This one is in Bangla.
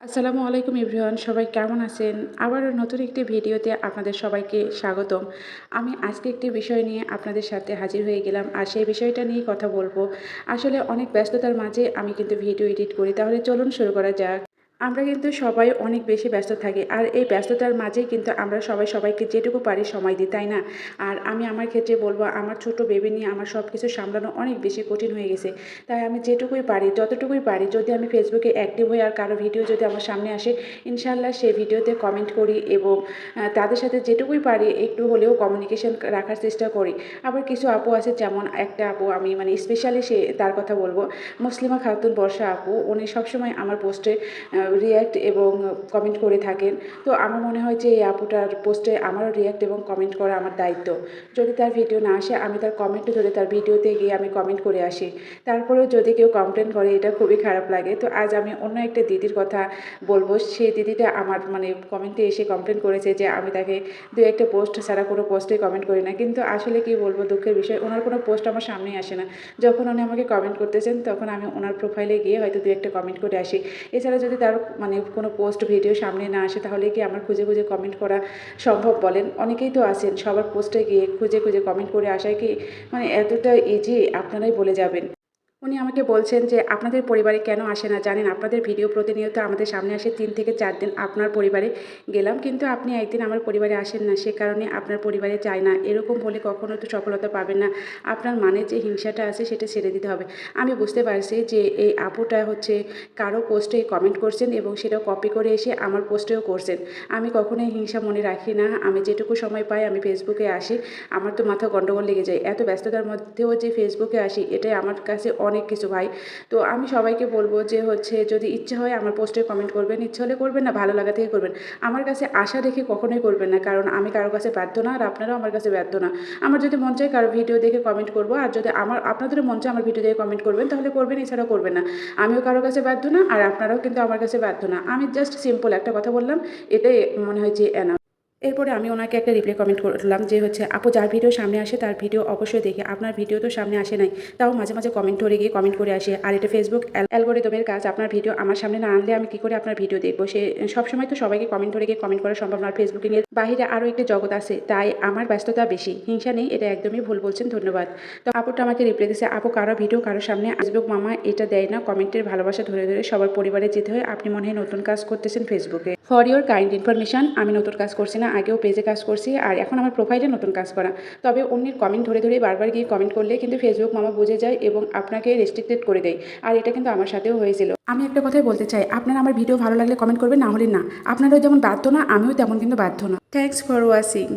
আসসালামু আলাইকুম ইব্রিয়ান সবাই কেমন আছেন? আবার নতুন একটি ভিডিওতে আপনাদের সবাইকে স্বাগতম। আমি আজকে একটি বিষয় নিয়ে আপনাদের সাথে হাজির হয়ে গেলাম আর সেই বিষয়টা নিয়ে কথা বলব। আসলে অনেক ব্যস্ততার মাঝে আমি কিন্তু ভিডিও এডিট করি। তাহলে চলুন শুরু করা যাক। আমরা কিন্তু সবাই অনেক বেশি ব্যস্ত থাকি আর এই ব্যস্ততার মাঝেই কিন্তু আমরা সবাই সবাইকে যেটুকু পারি সময় দিই, তাই না? আর আমি আমার ক্ষেত্রে বলব, আমার ছোট বেবি নিয়ে আমার সব কিছু সামলানো অনেক বেশি কঠিন হয়ে গেছে। তাই আমি যেটুকুই পারি, যতটুকুই পারি, যদি আমি ফেসবুকে অ্যাক্টিভ হই আর কারও ভিডিও যদি আমার সামনে আসে ইনশাল্লাহ সেই ভিডিওতে কমেন্ট করি এবং তাদের সাথে যেটুকুই পারি, একটু হলেও কমিউনিকেশন রাখার চেষ্টা করি। আবার কিছু আপু আছে, যেমন একটা আপু আমি মানে স্পেশালি সে, তার কথা বলব, মুসলিমা খাতুন বর্ষা আপু, উনি সবসময় আমার পোস্টে রিয়্যাক্ট এবং কমেন্ট করে থাকেন। তো আমার মনে হয় যে এই আপুটার পোস্টে আমারও রিয়্যাক্ট এবং কমেন্ট করা আমার দায়িত্ব। যদি তার ভিডিও না আসে, আমি তার কমেন্ট ধরে তার ভিডিওতে গিয়ে আমি কমেন্ট করে আসি। তারপরেও যদি কেউ কমপ্লেন করে, এটা খুবই খারাপ লাগে। তো আজ আমি অন্য একটা দিদির কথা বলব। সেই দিদিটা আমার মানে কমেন্টে এসে কমপ্লেন করেছে যে আমি তাকে দু একটা পোস্ট ছাড়া কোনো পোস্টে কমেন্ট করি না। কিন্তু আসলে কি বলব, দুঃখের বিষয়, ওনার কোনো পোস্ট আমার সামনেই আসে না। যখন উনি আমাকে কমেন্ট করতেছেন, তখন আমি ওনার প্রোফাইলে গিয়ে হয়তো দু একটা কমেন্ট করে আসি। এছাড়া যদি তার মানে কোনো পোস্ট ভিডিও সামনে না আসে, তাহলে কি আমার খুঁজে খুঁজে কমেন্ট করা সম্ভব বলেন? অনেকেই তো আছেন, সবার পোস্টে গিয়ে খুঁজে খুঁজে কমেন্ট করে আসায় কি মানে এতটা ইজি আপনারাই বলে যাবেন। উনি আমাকে বলছেন যে, আপনাদের পরিবারে কেন আসে না? জানেন, আপনাদের ভিডিও প্রতিনিয়ত আমাদের সামনে আসে। তিন থেকে চার দিন আপনার পরিবারে গেলাম, কিন্তু আপনি একদিন আমার পরিবারে আসেন না। সে কারণে আপনার পরিবারে চায় না। এরকম বলে কখনো তো সফলতা পাবেন না। আপনার মানে যে হিংসাটা আছে, সেটা ছেড়ে দিতে হবে। আমি বুঝতে পারছি যে, এই আপুটা হচ্ছে কারও পোস্টে কমেন্ট করছেন এবং সেটা কপি করে এসে আমার পোস্টেও করছেন। আমি কখনোই হিংসা মনে রাখি না। আমি যেটুকু সময় পাই, আমি ফেসবুকে আসি। আমার তো মাথা গণ্ডগোল লেগে যায়। এত ব্যস্ততার মধ্যেও যে ফেসবুকে আসি, এটাই আমার কাছে অনেক কিছু ভাই। তো আমি সবাইকে বলব যে হচ্ছে যদি ইচ্ছে হয় আমার পোস্টে কমেন্ট করবেন, ইচ্ছে হলে করবেন না, ভালো লাগা থেকে করবেন। আমার কাছে আশা রেখে কখনোই করবেন না, কারণ আমি কারও কাছে ব্যর্থ না আর আপনারাও আমার কাছে ব্যর্থ না। আমার যদি মন চায় কারও ভিডিও দেখে কমেন্ট করব, আর যদি আমার, আপনাদেরও মন চায় আমার ভিডিও দেখে কমেন্ট করবেন, তাহলে করবেন, এছাড়াও করবেন না। আমিও কারও কাছে ব্যর্থ না, আর আপনারাও কিন্তু আমার কাছে ব্যর্থ না। আমি জাস্ট সিম্পল একটা কথা বললাম, এটাই মনে হয় যে এরপরে আমি ওনাকে একটা রিপ্লাই কমেন্ট করলাম যে হচ্ছে, আপু, যার ভিডিও সামনে আসে তার ভিডিও অবশ্যই দেখি। আপনার ভিডিও তো সামনে আসে নাই। তাও মাঝে মাঝে কমেন্ট ধরে গিয়ে কমেন্ট করে আসে। আর এটা ফেসবুক অ্যালগোরিদমের কাজ। আপনার ভিডিও আমার সামনে না আনলে আমি কী করে আপনার ভিডিও দেখব? সে সবসময় তো সবাইকে কমেন্ট ধরে গিয়ে কমেন্ট করা সম্ভব না। ফেসবুকে নিয়ে বাইরে আরও একটি জগৎ আছে। তাই আমার ব্যস্ততা বেশি। হিংসা নেই, এটা একদমই ভুল বলছেন। ধন্যবাদ। তো আপুটা আমাকে রিপ্লাই দিচ্ছে আপু, কারও ভিডিও কারও সামনে ফেসবুক মামা, এটা দেয় না। কমেন্টের ভালোবাসা ধরে ধরে সবার পরিবারে যেতে হয়। আপনি মনে হয় নতুন কাজ করতেছেন ফেসবুকে ফর ইওর কাইন্ড ইনফরমেশন আমি নতুন কাজ করছি না। আগেও পেজে কাজ করছি আর এখন আমার প্রোফাইলে নতুন কাজ করা। তবে অন্যের কমেন্ট ধরে ধরে বারবার গিয়ে কমেন্ট করলে কিন্তু ফেসবুক মামা বুঝে যায় এবং আপনাকে রেস্ট্রিক্টেড করে দেয়। আর এটা কিন্তু আমার সাথেও হয়েছিল। আমি একটা কথাই বলতে চাই, আপনারা আমার ভিডিও ভালো লাগলে কমেন্ট করবেন, না হলে না। আপনারাও যেমন বাধ্য না, আমিও তেমন কিন্তু বাধ্য না। Thanks for watching